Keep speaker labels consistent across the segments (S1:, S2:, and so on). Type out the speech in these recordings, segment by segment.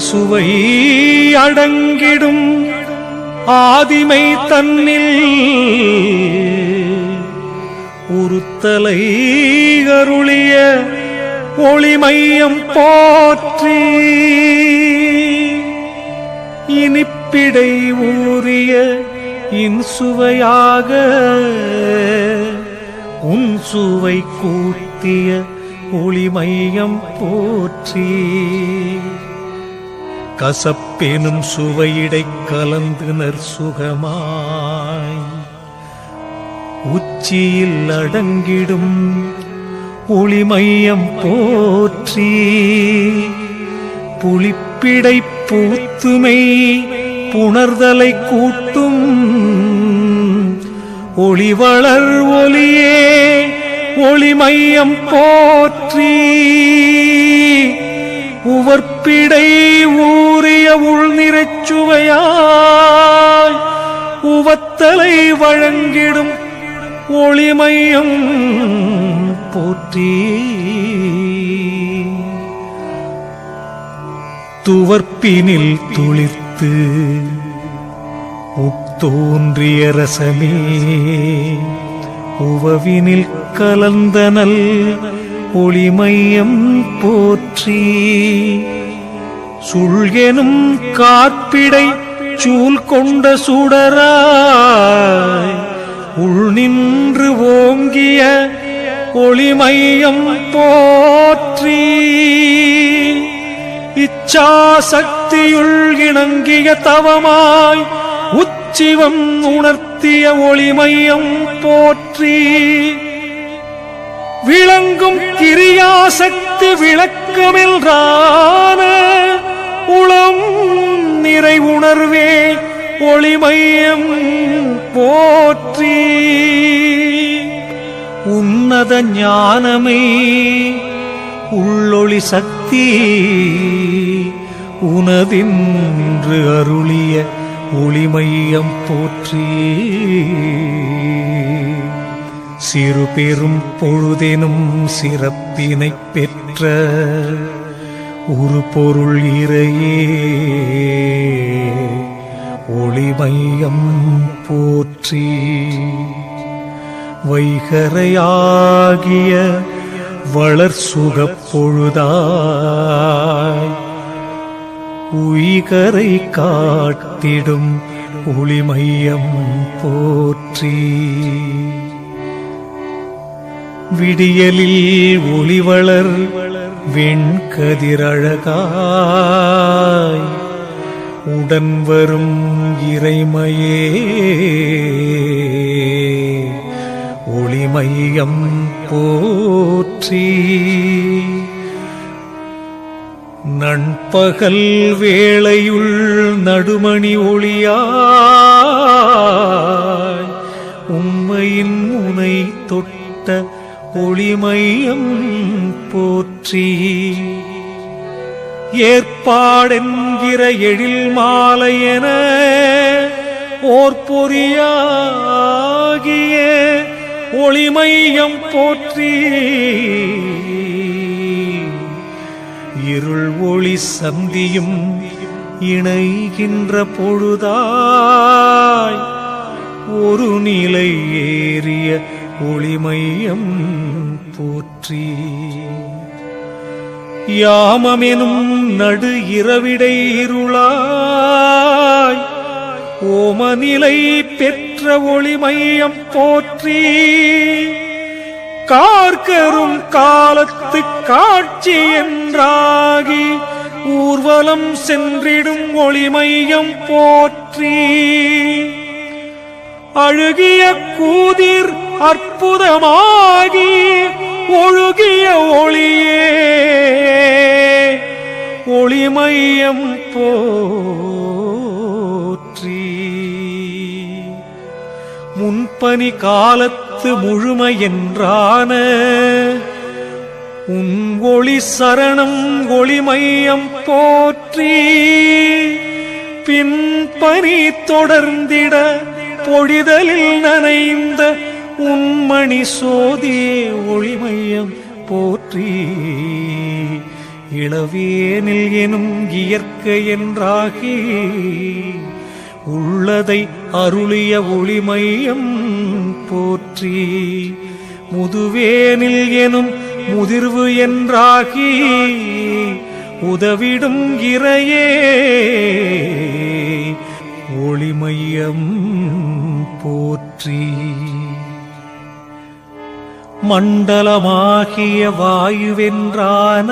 S1: சுவை அடங்கிடும் ஆதிமை தன்னில். உருத்தலை அருளிய ஒளிமையம் போற்றி. இனிப்பிடை ஊறிய இன்சுவையாக உன் சுவை கூட்டிய ஒளிமையம் போற்றி. கசப்பெனும் சுவையிடை கலந்துனர் சுகமாய். உச்சியில் அடங்கிடும் ஒளிமையம் போற்றி புளிப்பிடை பூத்துமை புணர்தலை கூட்டும் ஒளிவளர் ஒளியே ஒளிமையம் போற்றி. உவர்ப்பிடை ஊறிய உள்நிறைச் சுவையாய் உவத்தலை வழங்கிடும் ஒளிமையம் போற்றி. துவர்ப்பினில் துளிர்த்து உத்தோன்றிய ரசமே உவவினில் கலந்தனல் ஒளிமையம் போற்றி. சுள்கெனும் காப்பிடை சூல் கொண்ட சுடராய். உள் நின்று ஓங்கிய ஒளிமையம் போற்றி. இச்சாசக்தியுள் இணங்கிய தவமாய் உச்சிவம் உணர்த்திய ஒளிமையம் போற்றி. விளங்கும் கிரியாசக்தி விளக்கமென்றான உளம் நிறை உணர்வே ஒளிமையம் போற்றி. உன்னத ஞானமே உள்ளொளி சக்தி உனதின்று அருளிய ஒளிமையம் போற்றி. சிறு பெரும் பொழுதெனும் சிறப்பினை பெற்ற ஒரு பொருள் இறையே. ஒளிமையம் போற்றி வைகரையாகிய வளர் சுகப் பொழுதாய் உயிகரை காட்டிடும் ஒளிமையம் போற்றி. விடியலில் ஒளிவளர் வெண்கதிரழகாய். உடன் வரும் இறைமையே ஒளிமையம் போற்றி. நண்பகல் வேளையுள் நடுமணி ஒளியாய். உம்மையின் முனை தொட்ட ஒளிமையம் போற்றி. ஏற்பாடென்கிற எழில் மாலையென ஓர் பொறியாகிய ஒளிமையம் போற்றி. இருள் ஒளி சந்தியும் இணைகின்ற பொழுதாய் ஒரு நிலை ஏறிய ஒளிமையம் போற்றி. யாமமெனும் நடு இரவிடை இருளாய் ஓமநிலை பெற்ற ஒளிமையம் போற்றி. கார்கரும் காலத்து காட்சி என்றாகி ஊர்வலம் சென்றிடும் ஒளிமையம் போற்றி. அழுகிய கூதிர் அற்புதமாகி ஒழுகிய ஒளியே. ஒளிமையம் போற்றி. முன்பனி காலத்து முழுமை என்றான உன் ஒளி சரணம் ஒளிமையம் போற்றி. பின்பனி தொடர்ந்திட பொழிதலில் நனைந்த உண்மணி சோதி ஒளிமையம் போற்றி. இளவேனில் எனும் இயற்கை என்றாகி உள்ளதை அருளிய ஒளிமையம் போற்றி. முதுவேனில் எனும் முதிர்வு என்றாகி உதவிடும் இறையே ஒளிமையம் போற்றி. மண்டலமாகிய வாயுவென்றான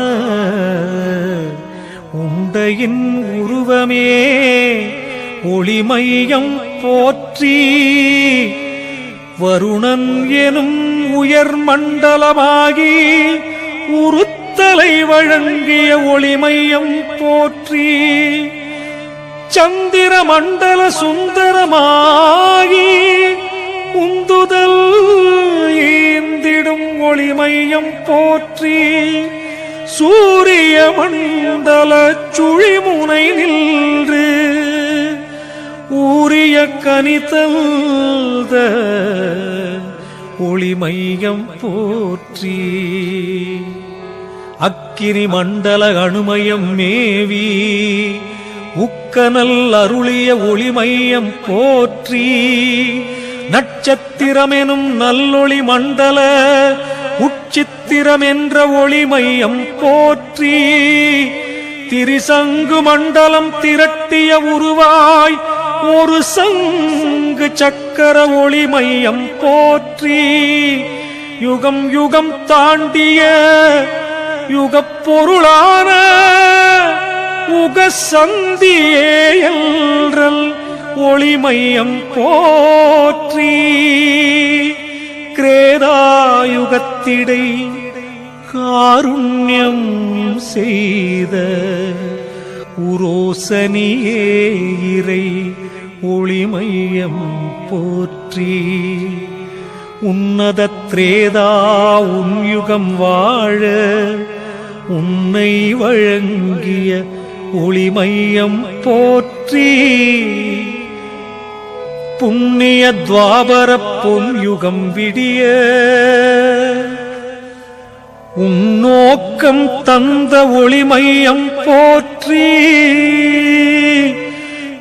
S1: உண்டையின் உருவமே ஒளிமையம் போற்றி வருணன் எனும் உயர் மண்டலமாகி உருத்தலை வழங்கிய ஒளிமையம் போற்றி சந்திர மண்டல சுந்தரமாகி உந்துதல் ஏந்திடும் ஒளிமையம் போற்றி சூரிய மண்டல சுழிமுனை நின்று ஊரிய கனிதல்த ஒளிமையம் போற்றி. அக்கிரி மண்டல அணுமயம் மேவி உக்கனல் அருளிய ஒளிமையம் போற்றி. நட்சத்திரமெனும் நல்லொளி மண்டல உச்சித்திரம் என்ற ஒளிமையம் போற்றி திரிசங்கு மண்டலம் திரட்டிய உருவாய் ஒரு சங்கு சக்கர ஒளி மையம் போற்றி. யுகம் யுகம் தாண்டிய யுகப் பொருளான உக சந்தியே ஒளிமையம் போற்றி. கிரேதாயுகத்திடை காருண்யம் செய்த உரோசனியே இறை ஒளிமையம் போற்றி உன்னத திரேதா உன்யுகம் வாழ உன்னை வழங்கிய ஒளிமையம் போற்றி புண்ணிய துவாபர பொன் யுகம் விடிய உன்னோக்கம் தந்த ஒளிமையம் போற்றி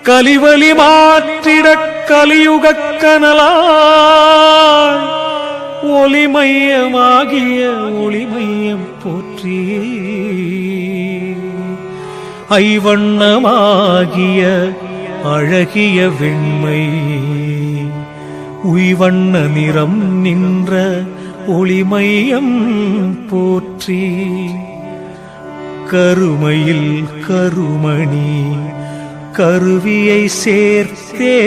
S1: கலிவலி மாற்றிடக் கலியுகக் கனலாய் ஒளிமையமாகிய ஒளிமையம் போற்றி ஐவண்ணமாகிய அழகிய வெண்மை. உய்வண்ண நிறம் நின்ற ஒளிமையம் போற்றி. கருமையில் கருமணி கருவியை சேர்த்தே.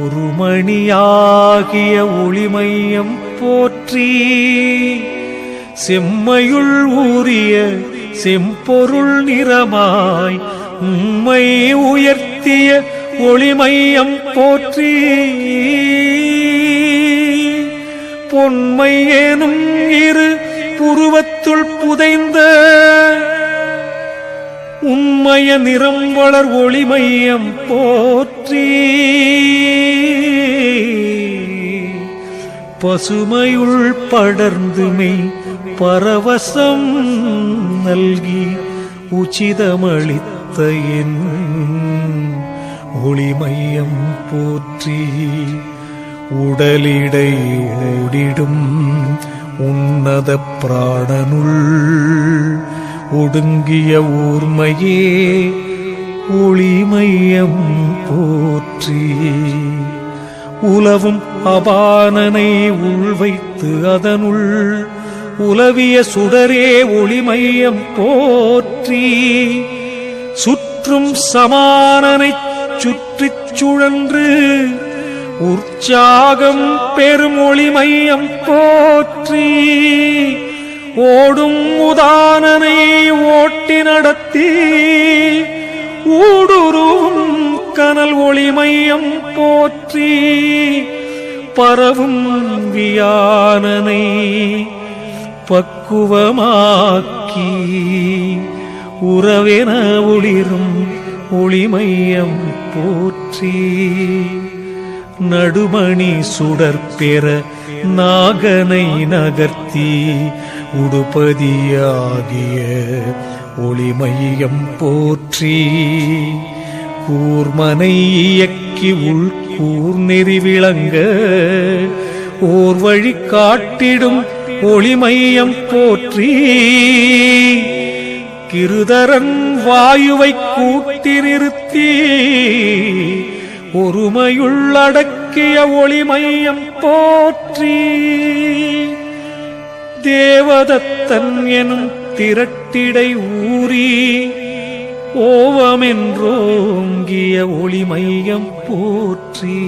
S1: ஒரு மணியாகிய ஒளிமையம் போற்றி. செம்மையுள் ஊறிய செம்பொருள் நிறமாய் உம்மை உயர்த்திய ஒளிமையம் போற்றி. பொன்மை ஏனும் இரு புருவத்துள் புதைந்த உண்மைய நிறம் வளர் ஒளிமையம் போற்றி. பசுமையுள் படர்ந்துமை பரவசம் நல்கி உச்சிதமளித்த என் ஒளிமையம் போற்றி உடலிடை ஓடிடும் உன்னத பிராணனுள் ஒடுங்கிய ஊர்மையே ஒளிமையம் போற்றி. உலவும் அபானனை உள்வைத்து அதனுள் உலவிய சுடரே ஒளிமையம் போற்றி. சுற்றும் சமானனைச் சுற்றிச் சுழன்று உற்சாகம் பெரும் ஒளிமையம் போற்றி ஓடும் உதானனை ஓட்டி நடத்தி ஊடுருவும் கனல் ஒளிமையம் போற்றி பரவும் வியானனை பக்குவமாக்கி உறவென ஒளிரும் ஒளிமையம் போற்றி. நடுமணி சுடர் பெற நாகனை நகர்த்தி உடுபதியாகிய ஒளிமையம் போற்றி. கூர்மனை இயக்கி உள்கூர் நெறி விளங்க ஓர் வழி காட்டிடும் ஒளிமையம் போற்றி. கிருதரன் வாயுவை கூட்டி நிறுத்தி ஒருமையுள்ளடக்கிய ஒளிமையம் போற்றி. தேவதத்தன் எனும் திரட்டிடை ஊறி ஓவமென்றோங்கிய ஒளிமையம் போற்றி.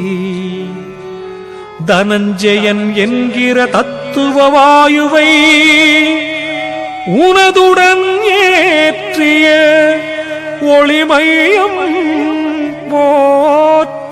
S1: தனஞ்சயன் என்கிற தத்துவ வாயுவை உனதுடன் ஏற்றிய ஒளிமையம் போற்ற